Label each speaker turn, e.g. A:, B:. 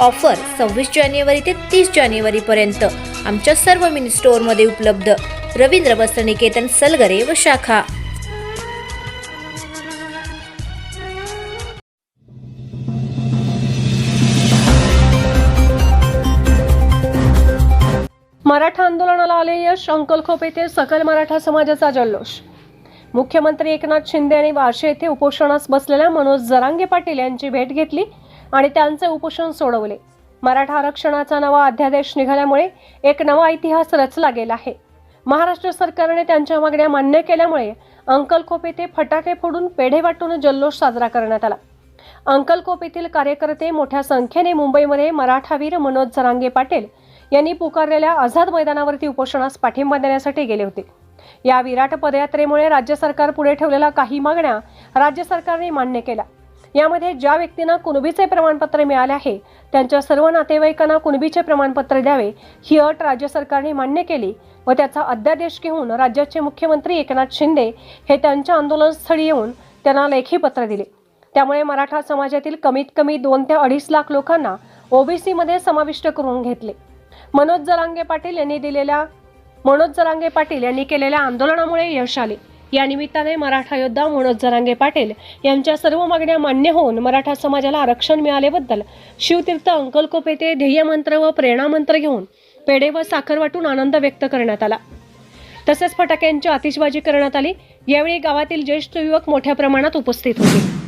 A: Offer सव्वीस जानेवारी ते तीस जानेवारीपर्यंत आमच्या सर्व मिनी स्टोअरमध्ये उपलब्ध. रवींद्र वस्त्रनिकेतन सलगरे व शाखा.
B: मराठा आंदोलनाला आले यश अंकलखोप येथे सकल मराठा समाजाचा जल्लोष. मुख्यमंत्री एकनाथ शिंदे यांनी वारशे येथे उपोषणास बसलेल्या मनोज जरांगे पाटील यांची भेट घेतली. आणि त्यांचे उपोषण सोडवले. मराठा आरक्षणाचा नवा अध्यादेश निघाल्यामुळे एक नवा इतिहास रचला गेला आहे. महाराष्ट्र सरकारने त्यांच्या मागण्या मान्य केल्यामुळे अंकलकोप येथे फटाके फोडून पेढे वाटून जल्लोष साजरा करण्यात आला. अंकलकोप येथील कार्यकर्ते मोठ्या संख्येने मुंबईमध्ये मराठावीर मनोज जरांगे पाटील यांनी पुकारलेल्या आझाद मैदानावरती उपोषणास पाठिंबा देण्यासाठी गेले होते. या विराट पदयात्रेमुळे राज्य सरकार पुढे ठेवलेल्या काही मागण्या राज्य सरकारने मान्य केल्या. यामध्ये ज्या व्यक्तींना कुणबीचे प्रमाणपत्र मिळाले आहे त्यांच्या सर्व नातेवाईकांना कुणबीचे प्रमाणपत्र द्यावे ही अट राज्य सरकारने मान्य केली व त्याचा अध्यादेश घेऊन राज्याचे मुख्यमंत्री एकनाथ शिंदे हे त्यांच्या आंदोलनस्थळी येऊन त्यांना लेखी पत्र दिले. त्यामुळे मराठा समाजातील कमीत कमी दोन ते अडीच लाख लोकांना ओबीसीमध्ये समाविष्ट करून घेतले. मनोज जरांगे पाटील यांनी दिलेल्या मनोज जरांगे पाटील यांनी केलेल्या आंदोलनामुळे यश आले. या निमित्ताने मराठा योद्धा मनोज जरांगे पाटील यांच्या सर्व मागण्या मान्य होऊन मराठा समाजाला आरक्षण मिळाल्याबद्दल शिवतीर्थ अंकलकोप येथे ध्येयमंत्र व प्रेरणामंत्र घेऊन पेढे व साखर वाटून आनंद व्यक्त करण्यात आला. तसेच फटाक्यांची आतिषबाजी करण्यात आली. यावेळी गावातील ज्येष्ठ युवक मोठ्या प्रमाणात उपस्थित होते.